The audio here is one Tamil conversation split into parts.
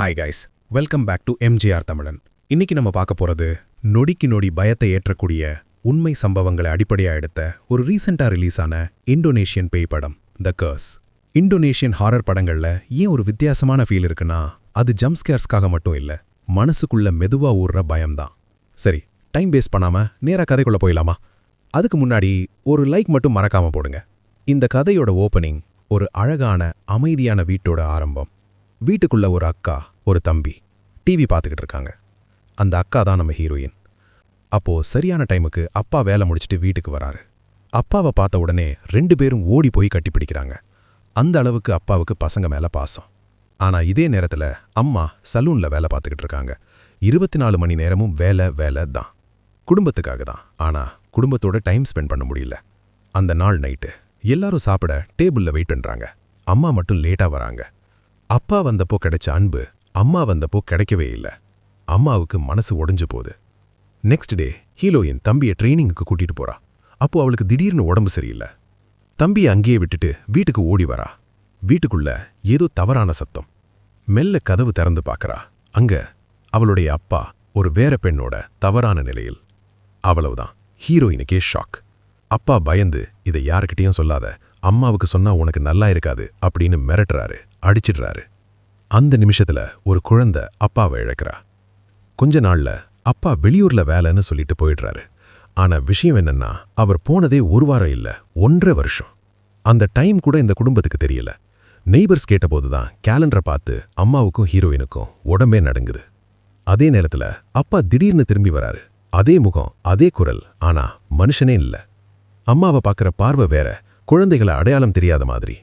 Hi guys welcome back to MGR Tamizhan இன்னைக்கு நம்ம பார்க்க போறது நொடிக்கு நொடி பயத்தை ஏற்றக்கூடிய உண்மை சம்பவங்களை அடிப்படையா எடுத்த ஒரு ரீசெண்டாக ரிலீஸ் ஆன இந்தோனேஷியன் பேய் படம் த கர்ஸ் இந்தோனேஷியன் ஹாரர் படங்கள்ல ஏன் ஒரு வித்தியாசமான ஃபீல் இருக்குன்னா அது ஜம்ப்ஸ்கேர்ஸ்க்காக மட்டும் இல்ல மனசுக்குள்ள மெதுவா ஊறுற பயம்தான். சரி டைம் வேஸ்ட் பண்ணாம நேரா கதைக்குள்ள போயிடலாமா? அதுக்கு முன்னாடி ஒரு லைக் மட்டும் மறக்காம போடுங்க. இந்த கதையோட ஓப்பனிங் ஒரு அழகான அமைதியான வீட்டோட ஆரம்பம். வீட்டுக்குள்ள ஒரு அக்கா ஒரு தம்பி டிவி பார்த்துக்கிட்டு இருக்காங்க. அந்த அக்கா தான் நம்ம ஹீரோயின் அப்போ சரியான டைமுக்கு அப்பா வேலை முடிச்சிட்டு வீட்டுக்கு வராரு. அப்பாவை பார்த்த உடனே ரெண்டு பேரும் ஓடி போய் கட்டிப்பிடிக்கிறாங்க அந்த அளவுக்கு அப்பாவுக்கு பசங்க மேல பாசம். ஆனா இதே நேரத்துல அம்மா சலூன்ல வேலை பார்த்துக்கிட்டு இருக்காங்க. இருபத்தி நாலு மணி நேரமும் வேலை வேலை தான். குடும்பத்துக்காக தான். ஆனா குடும்பத்தோட டைம் ஸ்பெண்ட் பண்ண முடியல. அந்த நாள் நைட்டு எல்லாரும் சாப்பிட டேபிள்ல வெயிட் பண்றாங்க. அம்மா மட்டும் லேட்டா வராங்க. அப்பா வந்தப்போ கிடைச்ச அன்பு அம்மா வந்தப்போ கிடைக்கவே இல்லை. அம்மாவுக்கு மனசு உடைஞ்சு போகுது. நெக்ஸ்ட் டே ஹீரோயின் தம்பியை ட்ரைனிங்குக்கு கூட்டிட்டு போறா. அப்போ அவளுக்கு திடீர்னு உடம்பு சரியில்லை. தம்பியை அங்கேயே விட்டுட்டு வீட்டுக்கு ஓடி வரா. வீட்டுக்குள்ள ஏதோ தவறான சத்தம். மெல்ல கதவு திறந்து பார்க்கறா அங்க அவளுடைய அப்பா ஒரு வேற பெண்ணோட தவறான நிலையில். அவ்வளவுதான். ஹீரோயினுக்கே ஷாக் அப்பா பயந்து இதை யாருக்கிட்டேயும் சொல்லாத. அம்மாவுக்கு சொன்னா உனக்கு நல்லா இருக்காது அப்படின்னு மிரட்டுறாரு. அடிச்சிடுறாரு. அந்த நிமிஷத்துல ஒரு குழந்தை அப்பாவை இழக்கிறா. கொஞ்ச நாள்ல அப்பா வெளியூர்ல வேலைன்னு சொல்லிட்டு போயிடுறாரு. ஆனா விஷயம் என்னன்னா அவர் போனதே ஒரு வாரம் இல்ல ஒன்றரை வருஷம். அந்த டைம் கூட இந்த குடும்பத்துக்கு தெரியல. நெய்பர்ஸ் கேட்டபோதுதான் கேலண்டரை பார்த்து அம்மாவுக்கும் ஹீரோயினுக்கும் உடம்பே நடுங்குது. அதே நேரத்துல அப்பா திடீர்னு திரும்பி வராரு. அதே முகம் அதே குரல் ஆனா மனுஷனே இல்ல. அம்மாவை பார்க்குற பார்வை வேற குழந்தைகளை அடையாளம் தெரியாத மாதிரி.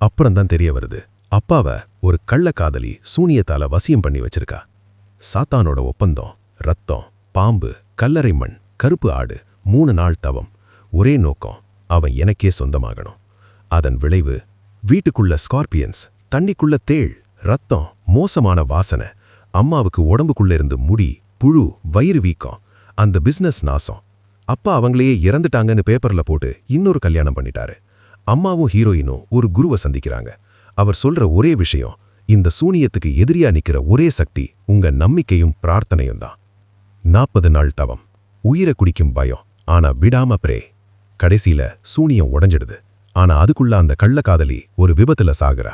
அப்புறம்தான் தெரிய வருது. அப்பாவை ஒரு கள்ளக்காதலி சூனியத்தால வசியம் பண்ணி வச்சிருக்கா. சாத்தானோட ஒப்பந்தம் ரத்தம் பாம்பு கல்லறை மண் கருப்பு ஆடு மூணு நாள் தவம் ஒரே நோக்கம் அவன் எனக்கே சொந்தமாகணும். அதன் விளைவு வீட்டுக்குள்ள ஸ்கார்பியன்ஸ் தண்ணிக்குள்ள தேள் ரத்தம் மோசமான வாசனை அம்மாவுக்கு உடம்புக்குள்ள இருந்து முடி புழு வயிறு வீக்கம் அந்த பிசினஸ் நாசம். அப்பா அவங்களையே இறந்துட்டாங்கன்னு பேப்பர்ல போட்டு இன்னொரு கல்யாணம் பண்ணிட்டாரு. அம்மாவும் ஹீரோயினும் ஒரு குருவை சந்திக்கிறாங்க. அவர் சொல்ற ஒரே விஷயம் இந்த சூனியத்துக்கு எதிரியா நிக்கிற ஒரே சக்தி உங்க நம்பிக்கையும் பிரார்த்தனையும் தான். நாற்பது நாள் தவம் உயிரை குடிக்கும் பயம் ஆனா விடாம பிரே. கடைசியில சூனியம் உடஞ்சிடுது. ஆனா அதுக்குள்ள அந்த கள்ளக்காதலி ஒரு விபத்துல சாகுறா.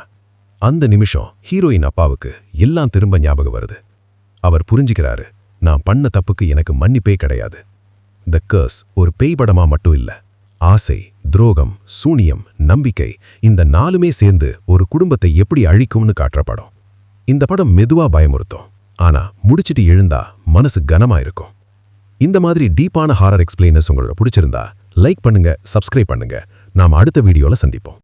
அந்த நிமிஷம் ஹீரோயின் அப்பாவுக்கு எல்லாம் திரும்ப ஞாபகம் வருது. அவர் புரிஞ்சுக்கிறாரு நான் பண்ண தப்புக்கு எனக்கு மன்னிப்பே கிடையாது. த கர்ஸ் ஒரு பேய் படமா மட்டும் இல்ல. ஆசை துரோகம் சூனியம் நம்பிக்கை இந்த நாலுமே சேர்ந்து ஒரு குடும்பத்தை எப்படி அழிக்கும்னு காட்டுற படம். இந்த படம் மெதுவா பயமுறுத்தும். ஆனா முடிச்சிட்டு எழுந்தா மனசு கனமா இருக்கும். இந்த மாதிரி டீப்பான ஹாரர் எக்ஸ்பிளைனர்ஸ் உங்களோட பிடிச்சிருந்தா லைக் பண்ணுங்க சப்ஸ்கிரைப் பண்ணுங்க. நாம அடுத்த வீடியோல சந்திப்போம்.